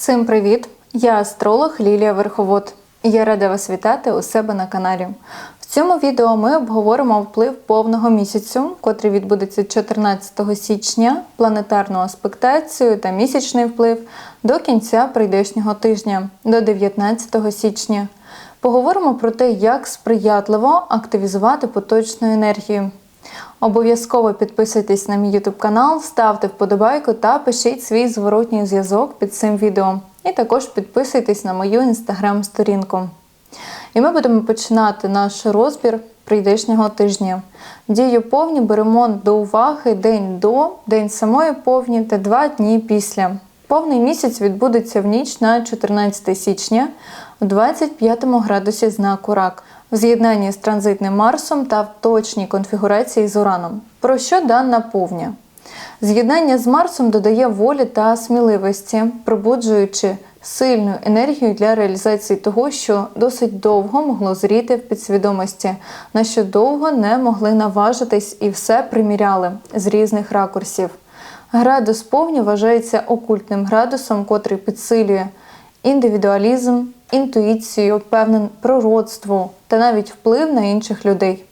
Всім привіт! Я астролог Лілія Верховод. Я рада вас вітати у себе на каналі. В цьому відео ми обговоримо вплив повного місяцю, котрий відбудеться 14 січня, планетарну аспектацію та місячний вплив до кінця прийдешнього тижня, до 19 січня. Поговоримо про те, як сприятливо активізувати поточну енергію. Обов'язково підписуйтесь на мій YouTube канал, ставте вподобайку та пишіть свій зворотній зв'язок під цим відео. І також підписуйтесь на мою інстаграм-сторінку. І ми будемо починати наш розбір прийдешнього тижня. Дію повні беремо до уваги день до, день самої повні та два дні після. Повний місяць відбудеться в ніч на 14 січня у 25 градусі знаку Рак в з'єднанні з транзитним Марсом та в точній конфігурації з Ураном. Про що дана повня? З'єднання з Марсом додає волі та сміливості, пробуджуючи сильну енергію для реалізації того, що досить довго могло зріти в підсвідомості, на що довго не могли наважитись і все приміряли з різних ракурсів. Градус повні вважається окультним градусом, котрий підсилює індивідуалізм, інтуїцію, певне пророцтво та навіть вплив на інших людей.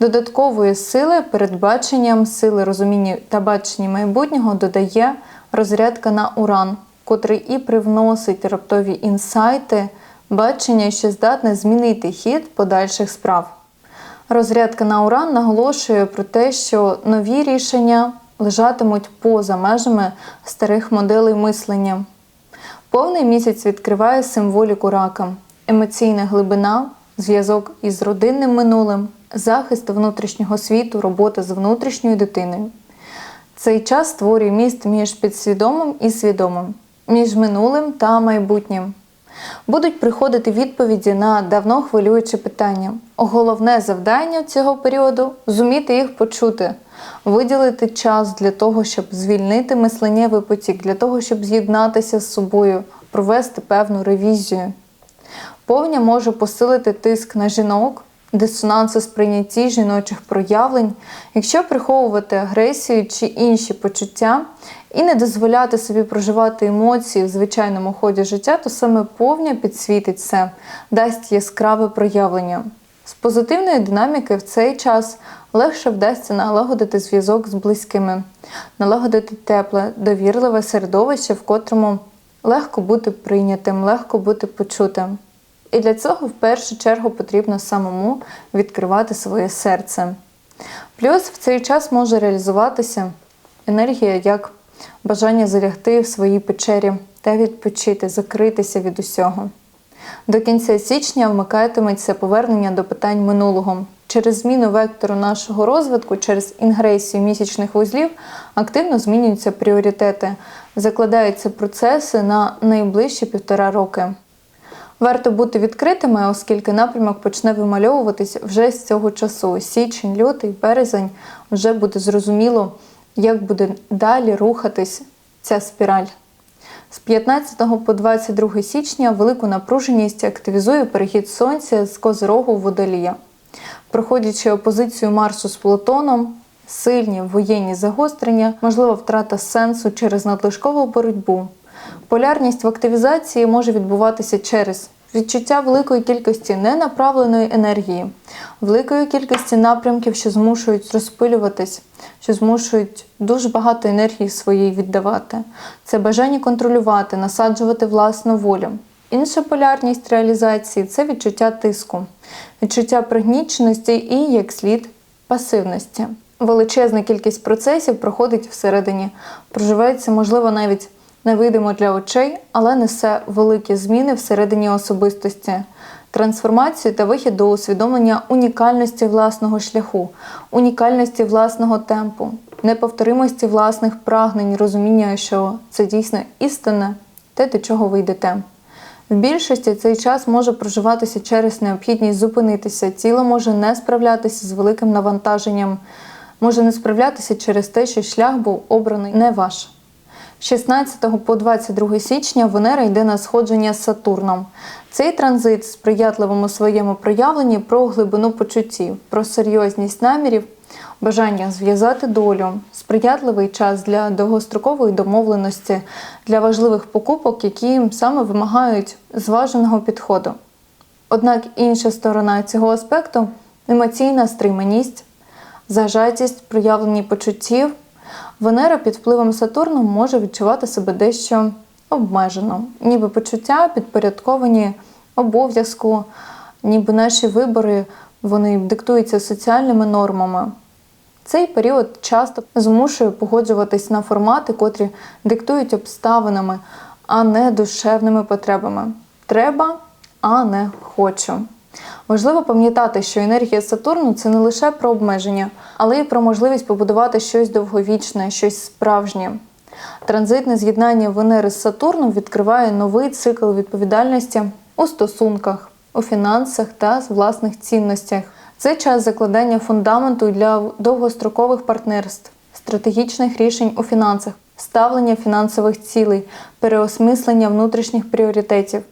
Додаткової сили передбаченням сили розуміння та бачення майбутнього додає розрядка на уран, котрий і привносить раптові інсайти, бачення, що здатне змінити хід подальших справ. Розрядка на уран наголошує про те, що нові рішення лежатимуть поза межами старих моделей мислення. Повний місяць відкриває символіку рака, емоційна глибина, зв'язок із родинним минулим, захист внутрішнього світу, робота з внутрішньою дитиною. Цей час створює міст між підсвідомим і свідомим, між минулим та майбутнім. Будуть приходити відповіді на давно хвилюючі питання. Головне завдання цього періоду зуміти їх почути, виділити час для того, щоб звільнити мисленнєвий потік, для того, щоб з'єднатися з собою, провести певну ревізію. Повня може посилити тиск на жінок, дисонанс у сприйнятті жіночих проявлень, якщо приховувати агресію чи інші почуття і не дозволяти собі проживати емоції в звичайному ході життя, то саме повня підсвітить це, дасть яскраве проявлення. З позитивної динаміки в цей час легше вдасться налагодити зв'язок з близькими, налагодити тепле, довірливе середовище, в котрому легко бути прийнятим, легко бути почутим. І для цього в першу чергу потрібно самому відкривати своє серце. Плюс в цей час може реалізуватися енергія як бажання залягти в своїй печері та відпочити, закритися від усього. До кінця січня вмикатиметься повернення до питань минулого. Через зміну вектору нашого розвитку, через інгресію місячних вузлів активно змінюються пріоритети, закладаються процеси на найближчі півтора роки. Варто бути відкритими, оскільки напрямок почне вимальовуватись вже з цього часу. Січень, лютий, березень вже буде зрозуміло, як буде далі рухатись ця спіраль. З 15 по 22 січня велику напруженість активізує перехід сонця з Козирогу в Водолія. Проходячи опозицію Марсу з Плутоном, сильні воєнні загострення, можлива втрата сенсу через надлишкову боротьбу. Полярність в активізації може відбуватися через відчуття великої кількості ненаправленої енергії, великої кількості напрямків, що змушують розпилюватись, що змушують дуже багато енергії своєї віддавати. Це бажання контролювати, насаджувати власну волю. Інша полярність реалізації це відчуття тиску, відчуття пригніченості і, як слід, пасивності. Величезна кількість процесів проходить всередині, проживається, можливо, навіть невидимо для очей, але несе великі зміни всередині особистості, трансформацію та вихід до усвідомлення унікальності власного шляху, унікальності власного темпу, неповторимості власних прагнень, розуміння, що це дійсно істинне, те, до чого ви йдете. В більшості цей час може проживатися через необхідність зупинитися, тіло може не справлятися з великим навантаженням, може не справлятися через те, що шлях був обраний не ваш. 16 по 22 січня Венера йде на сходження з Сатурном. Цей транзит сприятливому своєму проявленні про глибину почуттів, про серйозність намірів, бажання зв'язати долю, сприятливий час для довгострокової домовленості, для важливих покупок, які саме вимагають зваженого підходу. Однак інша сторона цього аспекту емоційна стриманість, зажатість, проявлені почуттів. Венера під впливом Сатурну може відчувати себе дещо обмежено, ніби почуття підпорядковані обов'язку, ніби наші вибори вони диктуються соціальними нормами. Цей період часто змушує погоджуватись на формати, котрі диктують обставинами, а не душевними потребами. Треба, а не хочу. Важливо пам'ятати, що енергія Сатурну це не лише про обмеження, але й про можливість побудувати щось довговічне, щось справжнє. Транзитне з'єднання Венери з Сатурном відкриває новий цикл відповідальності у стосунках, у фінансах та власних цінностях. Це час закладання фундаменту для довгострокових партнерств, стратегічних рішень у фінансах, ставлення фінансових цілей, переосмислення внутрішніх пріоритетів.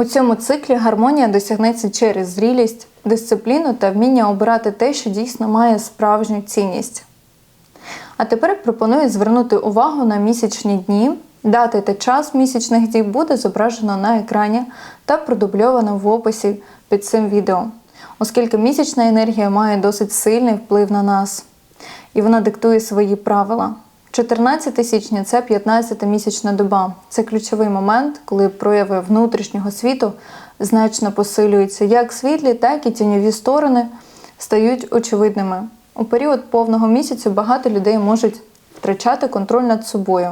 У цьому циклі гармонія досягнеться через зрілість, дисципліну та вміння обирати те, що дійсно має справжню цінність. А тепер пропоную звернути увагу на місячні дні. Дати та час місячних дій буде зображено на екрані та продубльовано в описі під цим відео, оскільки місячна енергія має досить сильний вплив на нас, і вона диктує свої правила. 14 січня це 15-місячна доба. Це ключовий момент, коли прояви внутрішнього світу значно посилюються. Як світлі, так і тіньові сторони стають очевидними. У період повного місяцю багато людей можуть втрачати контроль над собою.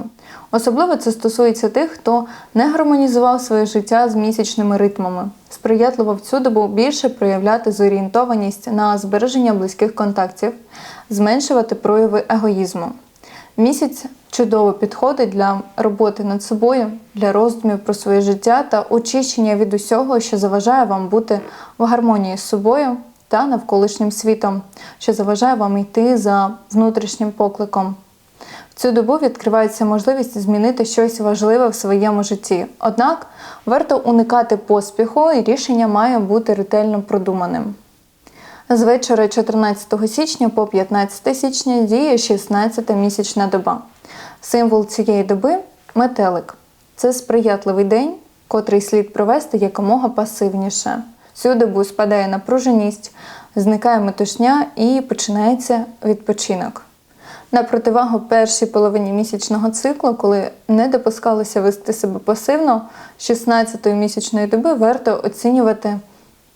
Особливо це стосується тих, хто не гармонізував своє життя з місячними ритмами. Сприятливо в цю добу більше проявляти зорієнтованість на збереження близьких контактів, зменшувати прояви егоїзму. Місяць чудово підходить для роботи над собою, для роздумів про своє життя та очищення від усього, що заважає вам бути в гармонії з собою та навколишнім світом, що заважає вам йти за внутрішнім покликом. В цю добу відкривається можливість змінити щось важливе в своєму житті. Однак варто уникати поспіху, і рішення має бути ретельно продуманим. З вечора 14 січня по 15 січня діє 16-та місячна доба. Символ цієї доби метелик. Це сприятливий день, котрий слід провести якомога пасивніше. Цю добу спадає напруженість, зникає метушня і починається відпочинок. На противагу першій половині місячного циклу, коли не допускалося вести себе пасивно, 16-ї місячної доби варто оцінювати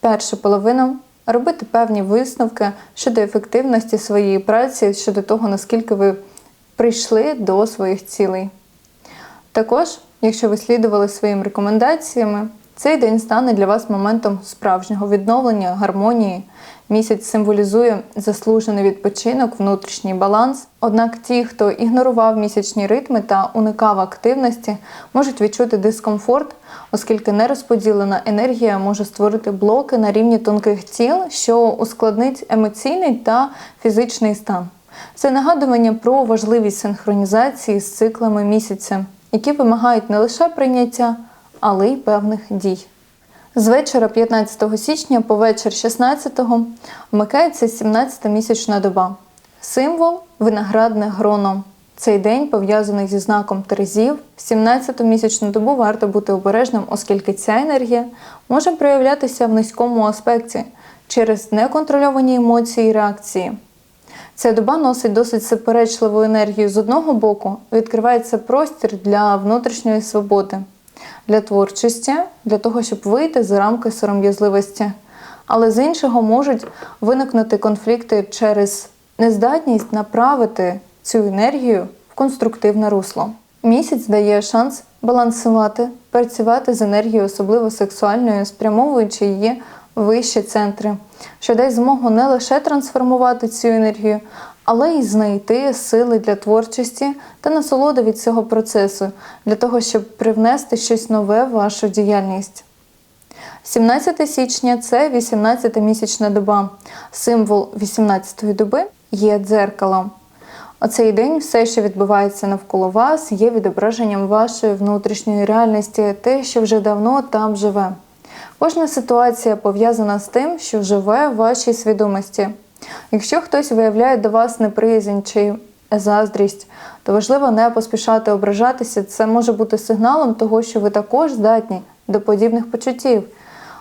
першу половину, робити певні висновки щодо ефективності своєї праці, щодо того, наскільки ви прийшли до своїх цілей. Також, якщо ви слідували своїм рекомендаціями, цей день стане для вас моментом справжнього відновлення, гармонії. Місяць символізує заслужений відпочинок, внутрішній баланс. Однак ті, хто ігнорував місячні ритми та уникав активності, можуть відчути дискомфорт, оскільки нерозподілена енергія може створити блоки на рівні тонких тіл, що ускладнить емоційний та фізичний стан. Це нагадування про важливість синхронізації з циклами місяця, які вимагають не лише прийняття, але й певних дій. З вечора 15 січня по вечір 16-го вмикається 17-та місячна доба. Символ виноградне гроно. Цей день пов'язаний зі знаком Терезів. В 17-ту місячну добу варто бути обережним, оскільки ця енергія може проявлятися в низькому аспекті через неконтрольовані емоції і реакції. Ця доба носить досить суперечливу енергію. З одного боку відкривається простір для внутрішньої свободи, для творчості, для того, щоб вийти за рамки сором'язливості. Але з іншого можуть виникнути конфлікти через нездатність направити цю енергію в конструктивне русло. Місяць дає шанс балансувати, працювати з енергією, особливо сексуальною, спрямовуючи її вищі центри, що дасть змогу не лише трансформувати цю енергію, але й знайти сили для творчості та насолоди від цього процесу, для того, щоб привнести щось нове в вашу діяльність. 17 січня це 18-місячна доба. Символ 18-ї доби є дзеркало. Оцей день все, що відбувається навколо вас, є відображенням вашої внутрішньої реальності, те, що вже давно там живе. Кожна ситуація пов'язана з тим, що живе в вашій свідомості. Якщо хтось виявляє до вас неприязнь чи заздрість, то важливо не поспішати ображатися. Це може бути сигналом того, що ви також здатні до подібних почуттів.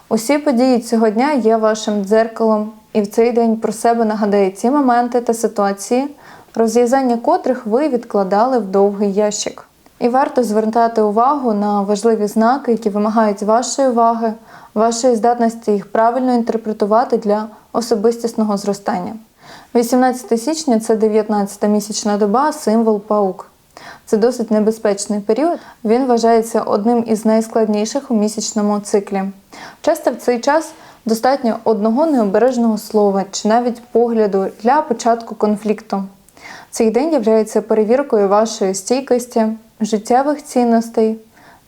Усі події цього дня є вашим дзеркалом, і в цей день про себе нагадає ті моменти та ситуації, розв'язання котрих ви відкладали в довгий ящик. І варто звертати увагу на важливі знаки, які вимагають вашої уваги, вашої здатності їх правильно інтерпретувати для особистісного зростання. 18 січня це 19-та місячна доба, символ паук. Це досить небезпечний період. Він вважається одним із найскладніших у місячному циклі. Часто в цей час достатньо одного необережного слова чи навіть погляду для початку конфлікту. Цей день є перевіркою вашої стійкості, життєвих цінностей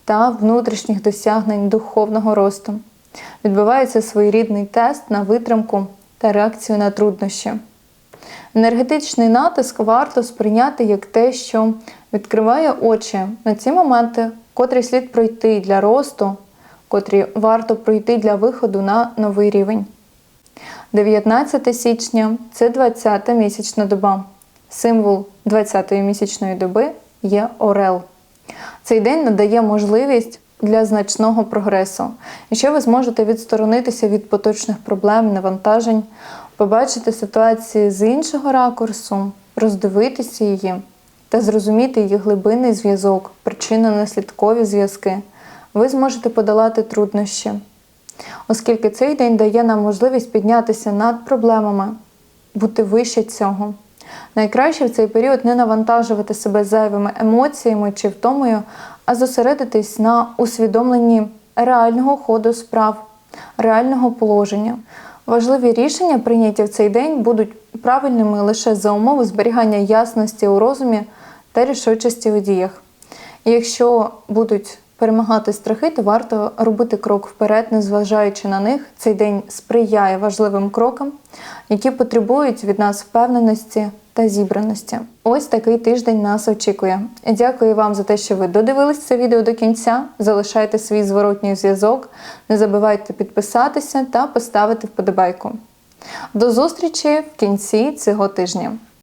та внутрішніх досягнень духовного росту. Відбувається своєрідний тест на витримку та реакцію на труднощі. Енергетичний натиск варто сприйняти як те, що відкриває очі на ці моменти, котрі слід пройти для росту, котрі варто пройти для виходу на новий рівень. 19 січня це 20-та місячна доба. Символ 20-ї місячної доби є Орел. Цей день надає можливість для значного прогресу. Якщо ви зможете відсторонитися від поточних проблем, навантажень, побачити ситуацію з іншого ракурсу, роздивитися її та зрозуміти її глибинний зв'язок, причинно-наслідкові зв'язки, ви зможете подолати труднощі, оскільки цей день дає нам можливість піднятися над проблемами, бути вище цього. Найкраще в цей період не навантажувати себе зайвими емоціями чи втомою, а зосередитись на усвідомленні реального ходу справ, реального положення. Важливі рішення, прийняті в цей день, будуть правильними лише за умови зберігання ясності у розумі та рішучості у діях. І якщо будуть перемагати страхи, то варто робити крок вперед, незважаючи на них. Цей день сприяє важливим крокам, які потребують від нас впевненості та зібраності. Ось такий тиждень нас очікує. Дякую вам за те, що ви додивились це відео до кінця. Залишайте свій зворотній зв'язок, не забувайте підписатися та поставити вподобайку. До зустрічі в кінці цього тижня.